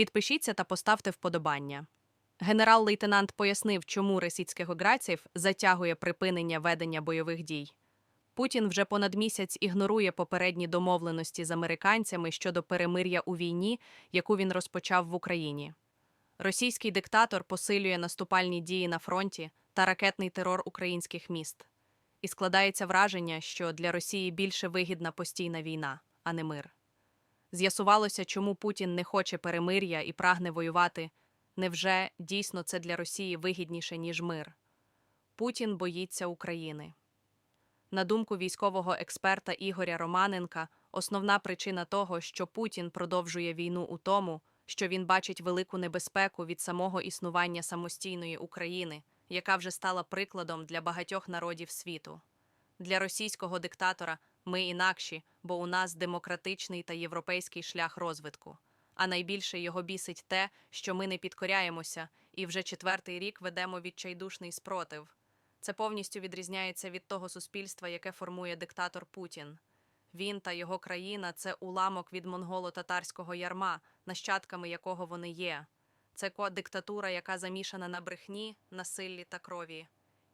Підпишіться та поставте вподобання. Генерал-лейтенант пояснив, чому російських граців затягує припинення ведення бойових дій. Путін вже понад місяць ігнорує попередні домовленості з американцями щодо перемир'я у війні, яку він розпочав в Україні. Російський диктатор посилює наступальні дії на фронті та ракетний терор українських міст. І складається враження, що для Росії більше вигідна постійна війна, а не мир. З'ясувалося, чому Путін не хоче перемир'я і прагне воювати. Невже дійсно це для Росії вигідніше, ніж мир? Путін боїться України. На думку військового експерта Ігоря Романенка, основна причина того, що Путін продовжує війну у тому, що він бачить велику небезпеку від самого існування самостійної України, яка вже стала прикладом для багатьох народів світу. Для російського диктатора ми інакші, бо у нас демократичний та європейський шлях розвитку. А найбільше його бісить те, що ми не підкоряємося і вже четвертий рік ведемо відчайдушний спротив. Це повністю відрізняється від того суспільства, яке формує диктатор Путін. Він та його країна це уламок від монголо-татарського ярма, нащадками якого вони є. Це диктатура, яка замішана на брехні, насиллі та крові.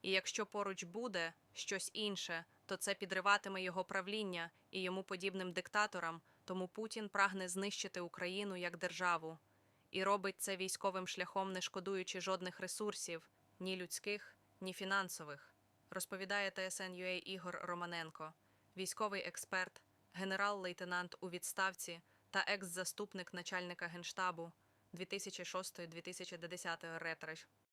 І якщо поруч буде щось інше, то це підриватиме його правління і йому подібним диктаторам, тому Путін прагне знищити Україну як державу і робить це військовим шляхом, не шкодуючи жодних ресурсів, ні людських, ні фінансових, розповідає ТСН.UA Ігор Романенко, військовий експерт, генерал-лейтенант у відставці та екс-заступник начальника генштабу 2006-2010 ретреш.